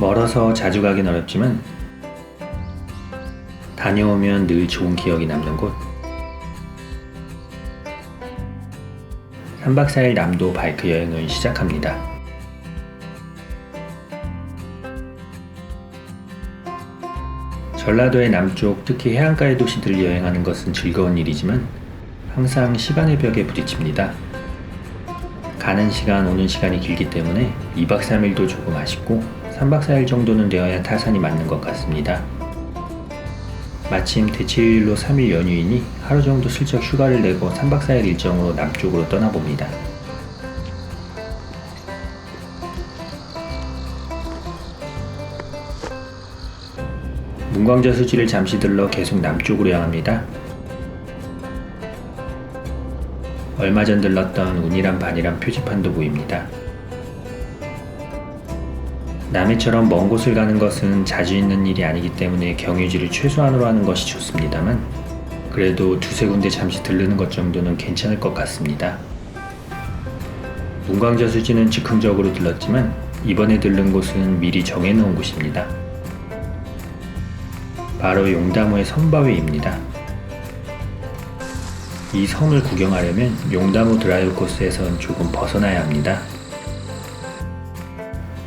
멀어서 자주 가긴 어렵지만 다녀오면 늘 좋은 기억이 남는 곳. 3박 4일 남도 바이크 여행을 시작합니다. 전라도의 남쪽, 특히 해안가의 도시들을 여행하는 것은 즐거운 일이지만 항상 시간의 벽에 부딪힙니다. 가는 시간, 오는 시간이 길기 때문에 2박 3일도 조금 아쉽고 3박 4일 정도는 되어야 타산이 맞는 것 같습니다. 마침 대치일로 3일 연휴이니 하루 정도 슬쩍 휴가를 내고 3박 4일 일정으로 남쪽으로 떠나봅니다. 문광저 수지를 잠시 들러 계속 남쪽으로 향합니다. 얼마 전 들렀던 운이란 반이란 표지판도 보입니다. 남해처럼 먼 곳을 가는 것은 자주 있는 일이 아니기 때문에 경유지를 최소한으로 하는 것이 좋습니다만 그래도 두세 군데 잠시 들르는 것 정도는 괜찮을 것 같습니다. 문광저 수지는 즉흥적으로 들렀지만 이번에 들른 곳은 미리 정해놓은 곳입니다. 바로 용담호의 선바위입니다. 이 섬을 구경하려면 용담호 드라이브 코스에선 조금 벗어나야 합니다.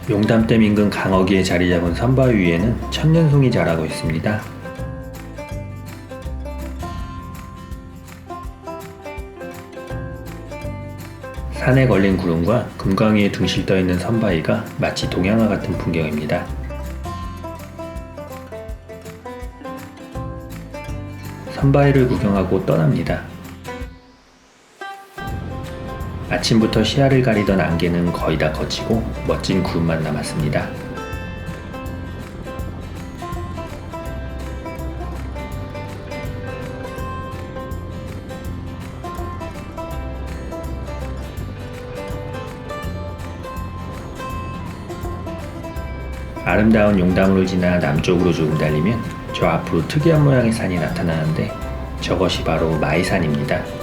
용담댐 인근 강어기에 자리 잡은 선바위 위에는 천년송이 자라고 있습니다. 산에 걸린 구름과 금강위에 둥실 떠 있는 선바위가 마치 동양화 같은 풍경입니다. 선바위를 구경하고 떠납니다. 아침부터 시야를 가리던 안개는 거의 다 거치고 멋진 구름만 남았습니다. 아름다운 용담으로 지나 남쪽으로 조금 달리면 저 앞으로 특이한 모양의 산이 나타나는데 저것이 바로 마이산입니다.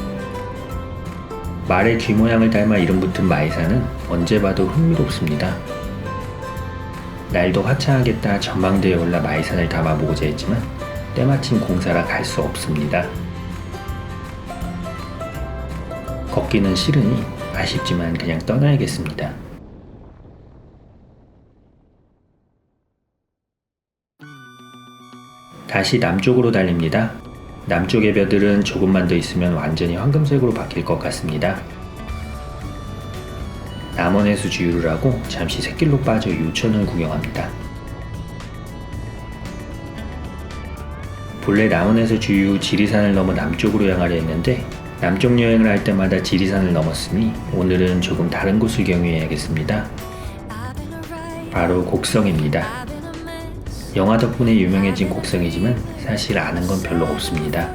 말의 귀 모양을 닮아 이름 붙은 마이산은 언제 봐도 흥미롭습니다. 날도 화창하겠다 전망대에 올라 마이산을 담아보고자 했지만 때마침 공사라 갈 수 없습니다. 걷기는 싫으니 아쉽지만 그냥 떠나야겠습니다. 다시 남쪽으로 달립니다. 남쪽의 벼들은 조금만 더 있으면 완전히 황금색으로 바뀔 것 같습니다. 남원해수 주유를 하고 잠시 샛길로 빠져 유천을 구경합니다. 본래 남원에서 주유 지리산을 넘어 남쪽으로 향하려 했는데 남쪽 여행을 할 때마다 지리산을 넘었으니 오늘은 조금 다른 곳을 경유해야겠습니다. 바로 곡성입니다. 영화 덕분에 유명해진 곡성이지만 사실 아는 건 별로 없습니다.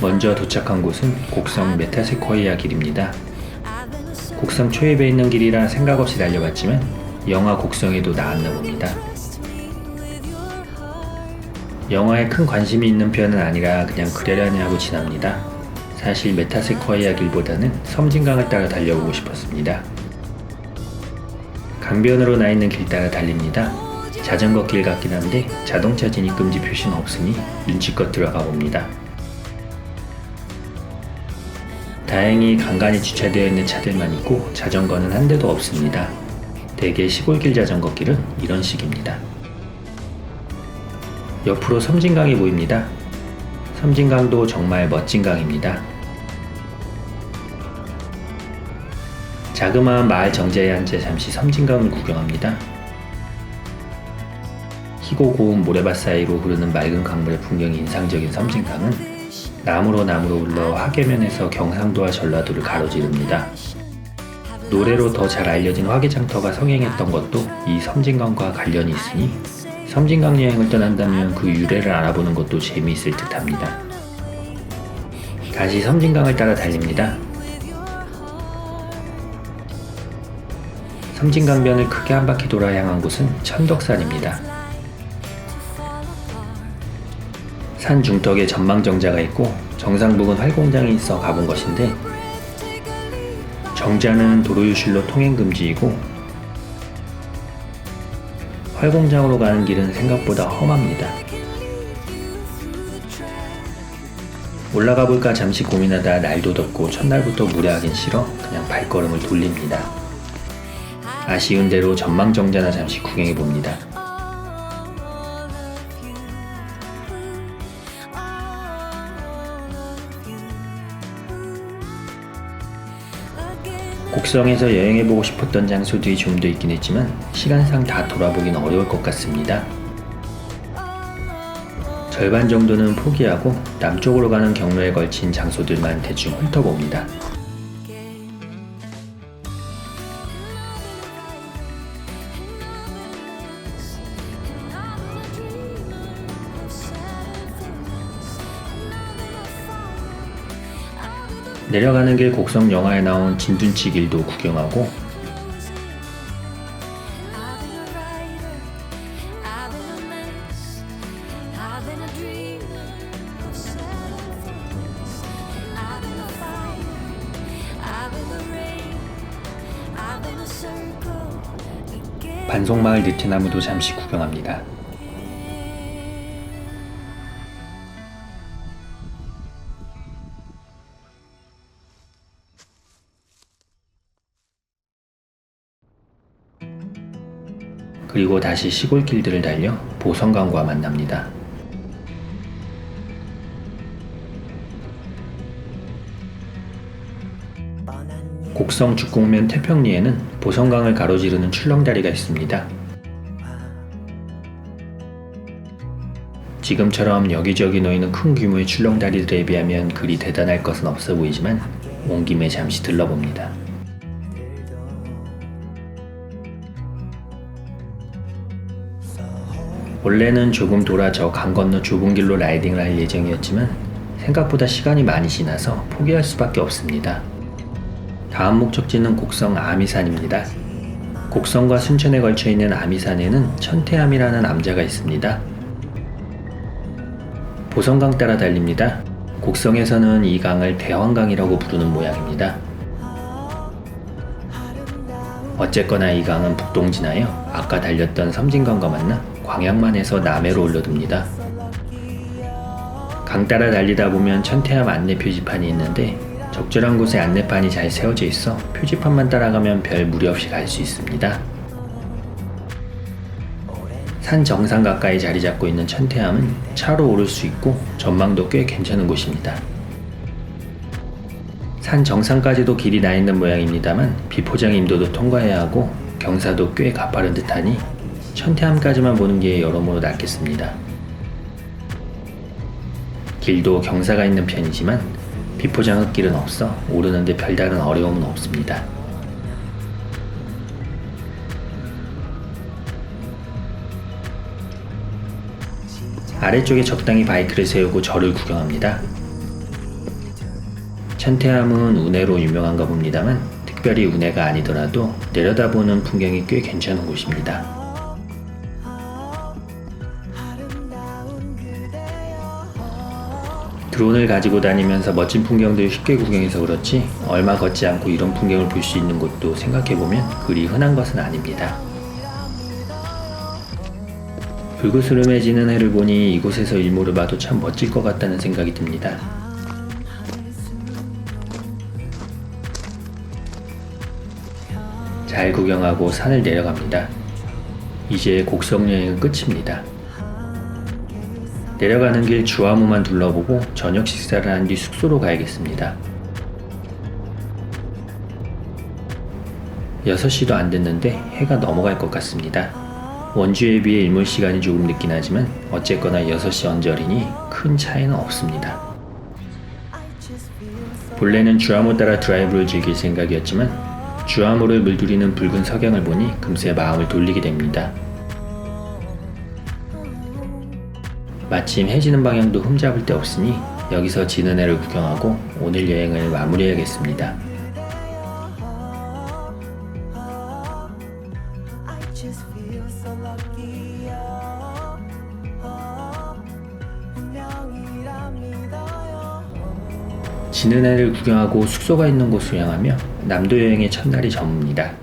먼저 도착한 곳은 곡성 메타세코이아 길입니다. 곡성 초입에 있는 길이라 생각 없이 달려봤지만 영화 곡성에도 나왔나 봅니다. 영화에 큰 관심이 있는 편은 아니라 그냥 그려려니 하고 지납니다. 사실 메타세코이아 길보다는 섬진강을 따라 달려보고 싶었습니다. 강변으로 나 있는 길 따라 달립니다. 자전거 길 같긴 한데 자동차 진입 금지 표시는 없으니 눈치껏 들어가 봅니다. 다행히 간간히 주차되어 있는 차들만 있고 자전거는 한 대도 없습니다. 대개 시골길 자전거 길은 이런 식입니다. 옆으로 섬진강이 보입니다. 섬진강도 정말 멋진 강입니다. 자그마한 마을 정자에 앉아 잠시 섬진강을 구경합니다. 희고 고운 모래밭 사이로 흐르는 맑은 강물의 풍경이 인상적인 섬진강은 나무로 나무로 흘러 화계면에서 경상도와 전라도를 가로지릅니다. 노래로 더 잘 알려진 화계장터가 성행했던 것도 이 섬진강과 관련이 있으니 섬진강 여행을 떠난다면 그 유래를 알아보는 것도 재미있을 듯 합니다. 다시 섬진강을 따라 달립니다. 섬진강변을 크게 한 바퀴 돌아 향한 곳은 천덕산입니다. 산 중턱에 전망정자가 있고 정상 부근 활공장이 있어 가본 것인데 정자는 도로 유실로 통행 금지이고 활공장으로 가는 길은 생각보다 험합니다. 올라가 볼까 잠시 고민하다 날도 덥고 첫날부터 무례하긴 싫어 그냥 발걸음을 돌립니다. 아쉬운 대로 전망 정자나 잠시 구경해 봅니다. 곡성에서 여행해보고 싶었던 장소들이 좀 더 있긴 했지만 시간상 다 돌아보긴 어려울 것 같습니다. 절반 정도는 포기하고 남쪽으로 가는 경로에 걸친 장소들만 대충 훑어봅니다. 내려가는 길 곡성 영화에 나온 진둔치 길도 구경하고 반송마을 느티나무도 잠시 구경합니다. 그리고 다시 시골길들을 달려 보성강과 만납니다. 곡성 죽곡면 태평리에는 보성강을 가로지르는 출렁다리가 있습니다. 지금처럼 여기저기 놓이는 큰 규모의 출렁다리들에 비하면 그리 대단할 것은 없어 보이지만 온 김에 잠시 들러봅니다. 원래는 조금 돌아 저 강 건너 좁은 길로 라이딩을 할 예정이었지만 생각보다 시간이 많이 지나서 포기할 수밖에 없습니다. 다음 목적지는 곡성 아미산입니다. 곡성과 순천에 걸쳐 있는 아미산에는 천태암이라는 암자가 있습니다. 보성강 따라 달립니다. 곡성에서는 이 강을 대왕강이라고 부르는 모양입니다. 어쨌거나 이 강은 북동진하여 아까 달렸던 섬진강과 만나 광양만에서 남해로 올려둡니다. 강 따라 달리다 보면 천태암 안내 표지판이 있는데 적절한 곳에 안내판이 잘 세워져 있어 표지판만 따라가면 별 무리 없이 갈 수 있습니다. 산 정상 가까이 자리 잡고 있는 천태암은 차로 오를 수 있고 전망도 꽤 괜찮은 곳입니다. 산 정상까지도 길이 나 있는 모양입니다만 비포장 임도도 통과해야 하고 경사도 꽤 가파른 듯하니 천태암까지만 보는 게 여러모로 낫겠습니다. 길도 경사가 있는 편이지만 비포장 흙길은 없어 오르는데 별다른 어려움은 없습니다. 아래쪽에 적당히 바이크를 세우고 절을 구경합니다. 천태암은 운해로 유명한가 봅니다만 특별히 운해가 아니더라도 내려다보는 풍경이 꽤 괜찮은 곳입니다. 드론을 가지고 다니면서 멋진 풍경들을 쉽게 구경해서 그렇지 얼마 걷지 않고 이런 풍경을 볼 수 있는 곳도 생각해보면 그리 흔한 것은 아닙니다. 불그스름해지는 해를 보니 이곳에서 일몰을 봐도 참 멋질 것 같다는 생각이 듭니다. 잘 구경하고 산을 내려갑니다. 이제 곡성 여행은 끝입니다. 내려가는 길 주화무만 둘러보고 저녁 식사를 한 뒤 숙소로 가야겠습니다. 6시도 안 됐는데 해가 넘어갈 것 같습니다. 원주에 비해 일몰 시간이 조금 늦긴 하지만 어쨌거나 6시 언저리니 큰 차이는 없습니다. 본래는 주화무 따라 드라이브를 즐길 생각이었지만 주화무를 물들이는 붉은 석양을 보니 금세 마음을 돌리게 됩니다. 마침 해지는 방향도 흠잡을 데 없으니 여기서 지는 해를 구경하고 오늘 여행을 마무리해야겠습니다. 지는 해를 구경하고 숙소가 있는 곳을 향하며 남도 여행의 첫날이 접니다.